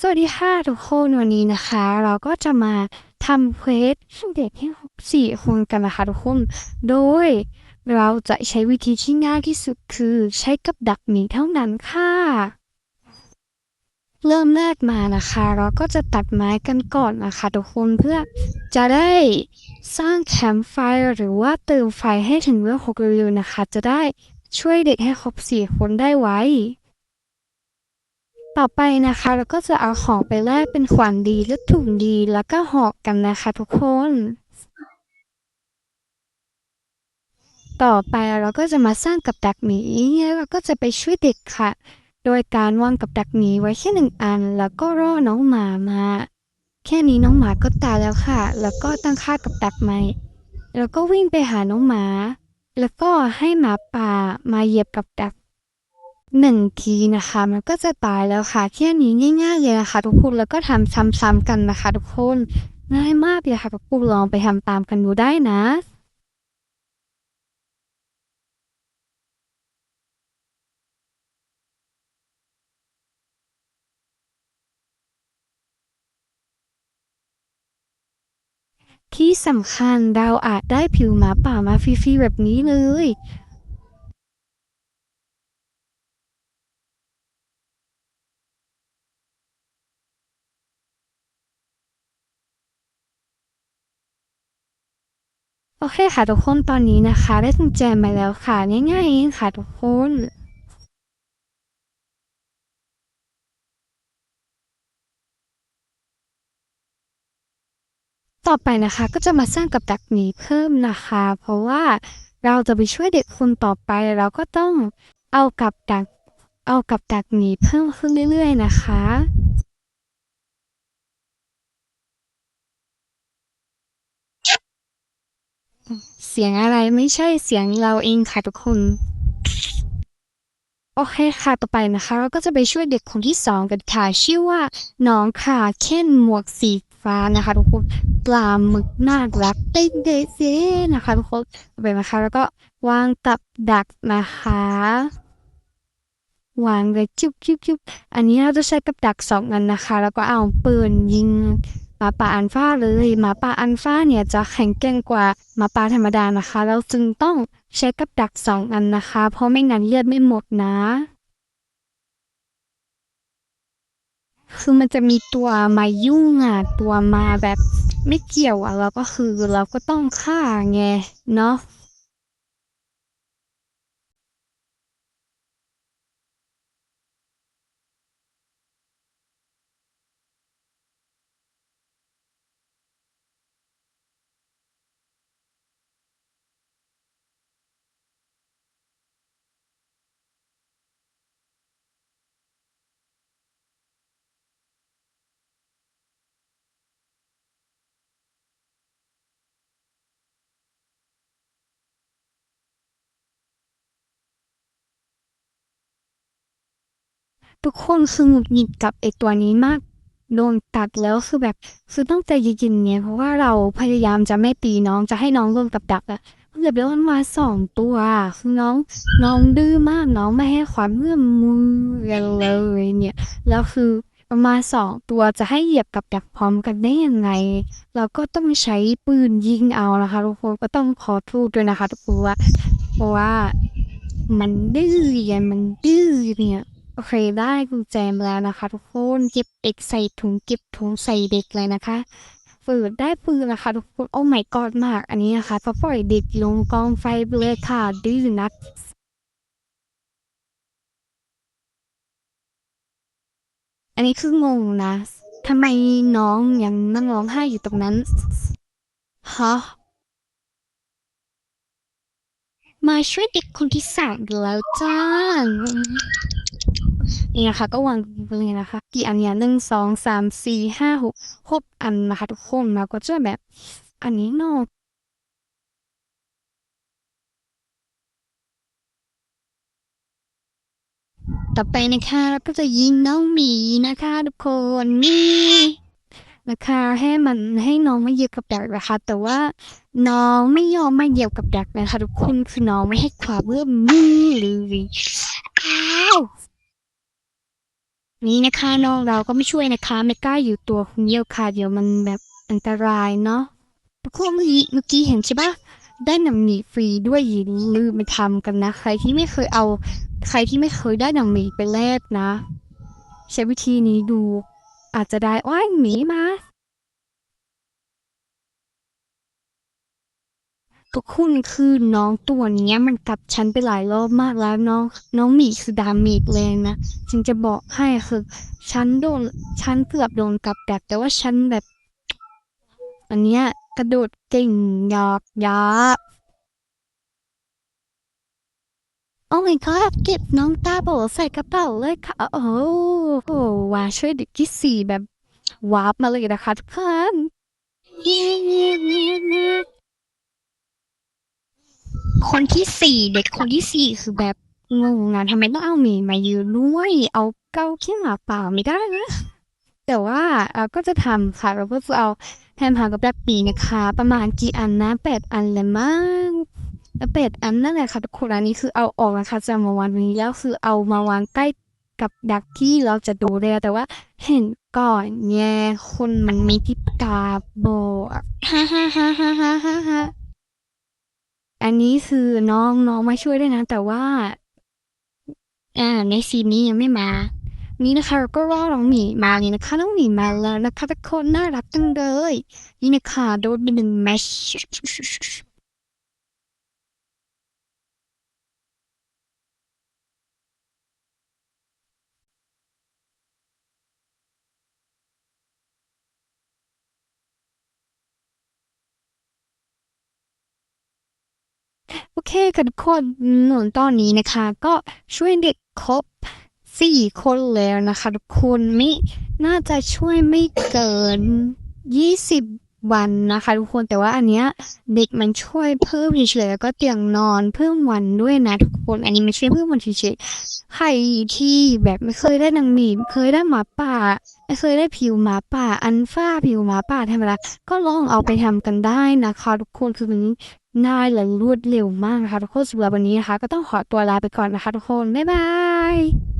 สวัสดีค่ะทุกคนวันนี้นะคะ เราก็จะมาทำเควสเด็กให้ครบสี่คนกันนะคะทุกคนโดยเราจะใช้วิธีที่ง่ายที่สุดคือใช้กับดักหมีเท่านั้นค่ะ เริ่มแรกมานะคะ เราก็จะตัดไม้กันก่อนนะคะทุกคนเพื่อจะได้สร้างแคมป์ไฟหรือว่าเติมไฟให้ถึงเวลหกเร็วๆนะคะ จะได้ช่วยเด็กให้ครบสี่คนได้ไว ต่อไปนะคะเราก็จะเอาของไปแลกเป็นขวัญดีและถุงดีแล้วก็หอกกันนะคะทุกคน ต่อไปเราก็จะมาสร้างกับดักหมีแล้วเราก็จะไปช่วยเด็กค่ะ โดยการวางกับดักหมีไว้แค่หนึ่งอัน แล้วก็รอน้องหมามา แค่นี้น้องหมาก็ตายแล้วค่ะ แล้วก็ตั้งค่ากับดักใหม่ แล้วก็วิ่งไปหาน้องหมา แล้วก็ให้หมาป่ามาเหยียบกับดัก หนึ่งทีนะคะมันก็จะตายแล้วค่ะแค่นี้ง่ายๆเลยนะคะทุกคนแล้วก็ทำซ้ำๆกันนะคะ ทุกคนง่ายมากเลยค่ะทุกคนลองไปทำตามกันดูได้นะที่สำคัญเราอาจได้ผิวหมาป่ามาฟรีๆแบบนี้เลย โอเคค่ะทุกคนตอนนี้นะคะ ได้กุญแจมาแล้วค่ะง่ายๆเองค่ะทุกคนต่อไปนะคะก็จะมาสร้างกับดักหมีเพิ่มนะคะ เพราะว่าเราจะไปช่วยเด็กคนต่อไปเราก็ต้องเอากับดักเอากับดักหมีเพิ่มขึ้นเรื่อยๆนะคะ เสียงอะไรไม่ใช่เสียงเราเองค่ะทุกคน โอเคค่ะต่อไปนะคะ เราก็จะไปช่วยเด็กคนที่สองกันค่ะ ชื่อว่าน้องค่ะเข่นหมวกสีฟ้านะคะทุกคนปลาหมึกน่ารักเต้นเดซนะคะทุกคนต่อไปนะคะ แล้วก็วางกับดักนะคะวางเลยจุ๊บจุ๊บจุ๊บอันนี้เราจะใช้กับดักสองอันนะคะ แล้วก็เอาปืนยิง หมาป่าอันฟ้าเลยหมาป่าอันฟ้าเนี่ยจะแข็งแกร่งกว่าหมาป่าธรรมดานะคะ เราจึงต้องใช้กับดักสองอันนะคะ เพราะไม่งั้นเลือดไม่หมดนะ คือมันจะมีตัวมายุ่งอะตัวมาแบบไม่เกี่ยวอะเราก็คือเราก็ต้องฆ่าไงเนาะ ทุกคนคือหงุดหงิดกับไอตัวนี้มากโดนตัดแล้วคือแบบคือต้องใจเย็นๆเนี่ยเพราะว่าเราพยายามจะไม่ตีน้องจะให้น้องลงกับดักอะเกือบแล้วมันมาสองตัวคือน้องน้องดื้อมากน้องไม่ให้ความร่วมมือกันเลยเนี่ยแล้วคือประมาณสองตัวจะให้เหยียบกับดักพร้อมกันได้ยังไง เราก็ต้องใช้ปืนยิงเอานะคะทุกคนก็ต้องขอโทษด้วยนะคะทุกคนว่าเพราะว่ามันดื้อไงมันดื้อเนี่ย โอเคได้กุญแจมาแล้วนะคะ ทุกคนเก็บเด็กใส่ถุงเก็บถุงใส่เด็กเลยนะคะเปิดได้ปืนนะคะทุกคนโอ้ไม่กอดมากอันนี้นะคะพอปล่อยเด็กลงกองไฟเลยค่ะดื้อนักอันนี้คืองงนะทำไมน้องยังนั่งร้องไห้อยู่ตรงนั้นฮะมาช่วยเด็กคนที่สามแล้วจ้า นี่นะคะ ก็วางไปเลยนะคะกี่อันเนี่ยหนึ่งสองสามสี่ห้าหกหกอันนะคะทุกคนแล้วก็จะแบบ อันนี้เนอกต่อไปนะคะเราก็จะยิงน้องหมีนะคะทุกคนนี่นะคะให้มันให้น้องมาเหยียบกับดักนะคะ แต่ว่าน้องไม่ยอมมาเหยียบกับดักนะคะ ทุกคนคือน้องไม่ให้ความร่วมมือเลย นี่นะคะน้องเราก็ไม่ช่วยนะคะ ไม่กล้าอยู่ตัวคนเดียวค่ะเดี๋ยวมันแบบอันตรายเนาะพวกเมื่อกี้เมื่อกี้เห็นใช่ปะได้หนังหมีฟรีด้วยอย่าลืมไปทำกันนะ ใครที่ไม่เคยเอา ใครที่ไม่เคยได้หนังหมีไปแลกนะ ใช้วิธีนี้ดู อาจจะได้ว้ายหมีมา ทุกคุณคือน้องตัวเนี้ยมันกัดฉันไปหลายรอบมากแล้วน้อง น้องหมีคือดาเมจแรงนะจึงจะบอกให้คือฉันโดนฉันเกือบโดนกับดักแต่ว่าฉันแบบ อันเนี้ยกระโดดเก่งหยอกยับโอ้ my god เก็บน้องตาโบใส่กระเป๋าเลยค่ะ โอ้โหว่าช่วยเด็กที่สี่แบบวาร์ปมาเลยนะคะทุกคน คนที่สี่เด็กคนที่สี่คือแบบงงนะทำไมต้องเอาหมีมายืนด้วย เอาเก้าขี้หมาเปล่าไม่ได้นะแต่ว่าเอ่อก็จะทำค่ะเราก็จะเอาแฮมหากับแบบปีนะคะ ประมาณกี่อันนะแปดอันเลยมั้งแล้วแปดอันนั่นแหละค่ะทุกคนอันนี้คือเอาออกนะคะจะมาวางตรงนี้แล้วคือเอามาวางใกล้กับดักที่เราจะดูเลยแต่ว่าเห็นก่อนแง่คนมันมีทิปตาบอกาฮ่าฮ่าฮ่าฮ่าฮ่าฮ่า อันนี้คือน้องน้องมาช่วยด้วยนะ แต่ว่า อ่า ในซีนนี้ยังไม่มา นี่นะคะเราก็รอน้องหมีมานี่นะคะน้องหมีมาแล้วนะคะทุกคนน่ารักจังเลยนี่นะคะโดนไปหนึ่งแมชโอ เคค่ะทุกคนหนุนตอนนี้นะคะ ก็ช่วยเด็กครบสี่คนแล้วนะคะทุกคนไม่น่าจะช่วยไม่เกินยี่สิบวันนะคะทุกคนแต่ว่าอันเนี้ยเด็กมันช่วยเพิ่มเฉยๆแล้วก็เตียงนอนเพิ่มวันด้วยนะทุกคน อันนี้ไม่ใช่เพิ่มวันเฉยๆใครที่แบบไม่เคยได้นางหมีเคยได้หมาป่าไม่เคยได้ผิวหมาป่า อันฟ้าผิวหมาป่าธรรมดาก็ลองเอาไปทำกันได้นะคะทุกคนคือมัน ง่ายและรวดเร็วมากนะคะทุกคนสำหรับวันนี้นะคะ ก็ต้องขอตัวลาไปก่อนนะคะทุกคน บ๊ายบาย